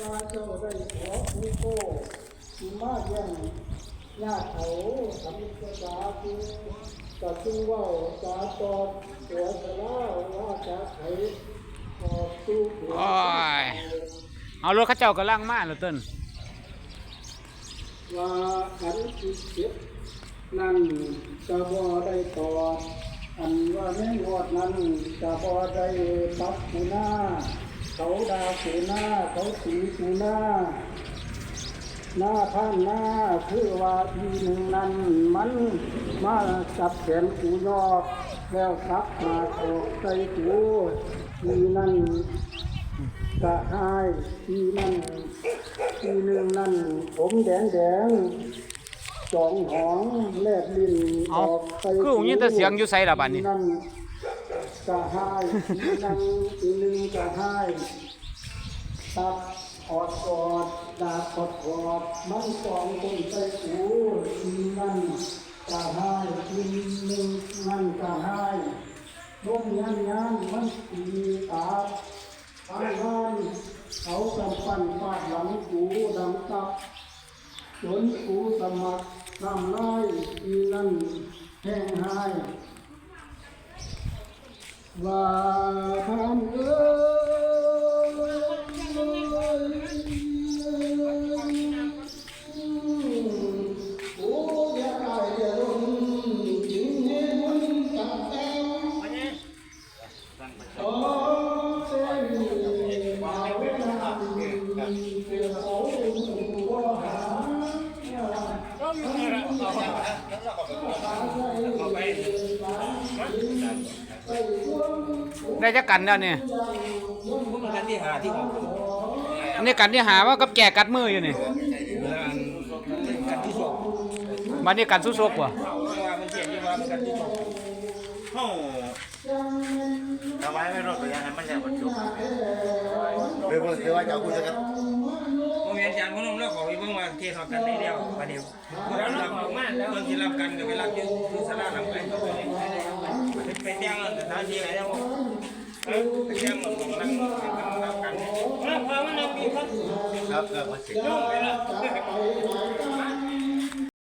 ว่าเจ้าได้ขอผู้โตสุมาเยี่ยงญาติเขาสำนึกสาธุกับซึ่งว่าสาตอดหัวสลาว่าจะไขออกตู้เผือโอ้ยเอารถเข้าเจ้ากำลังมาแล้วเต้นว่าขันจิตเจ็บนั่นจะบ่ได้ตอดอันว่าแม่งวดนั้นจะบ่ได้ปักหูหน้า เขาดาสูหน้าเขาสีสูหน้า หน้าท่านหน้าคือว่าอีหนึ่งนั้นมันมาจับแขนกูยอแล้วซักมาออกใส่กูอีนั่นกะหายอีนั่นอีหนึ่งนั้นผมแดงแดงๆสองหองแลบลิ้นอเอาอกใส่คือหูยินแต่เสียงอยู่ไสล่ะบัดนี้อีนั่ นกะหายอีนั่นอีหนึ่งกะหายตับอดออดดาบอดออดมันสองคนใส่หูทีนั่นกะให้ทีหนึ่งนั่นกะให้ลมยันยันมันตีตาทางบ้านเขากำปั้นฟาดหลังกูดำตับจนกูสมัครทำน้อยทีนั่นแห้งหาย ว่าทำเอ้ยโอ้ยาตายอย่าลงจึงเห็นมันตัดแต่โอ้เส้นมาเวลาเป็นเขาว่าหา ได้จักกันแล้วนี่พวกมันกันที่หาที่ของอันนี้กันที่หาว่ากับแจกัดมืออยู่นี่เวลากันที่สองบัดนี้กันสุสกว่ะเวลามันเสียที่ว่ามันกันที่สองโอ้ทำไมไม่รถไปยังไงมันยังมันจุกเดี๋ยวเดี๋ยวว่าจะเอาคุยกันโมเมน ต์จานพวกน้องเล่าขอไปเบิ่งว่าเทศกันได้เดียวมาเดียวแล้วรับออกมาแล้วคนที่รับกันกับเวลาที่คือสลาหลังไปก็ไปไปแจ้งสถานที่ไหนแล้วไปแจ้งมันนั่งรับกันพอมันเอาปีพัดครับครับมาสิยุ่งไปแล้วเ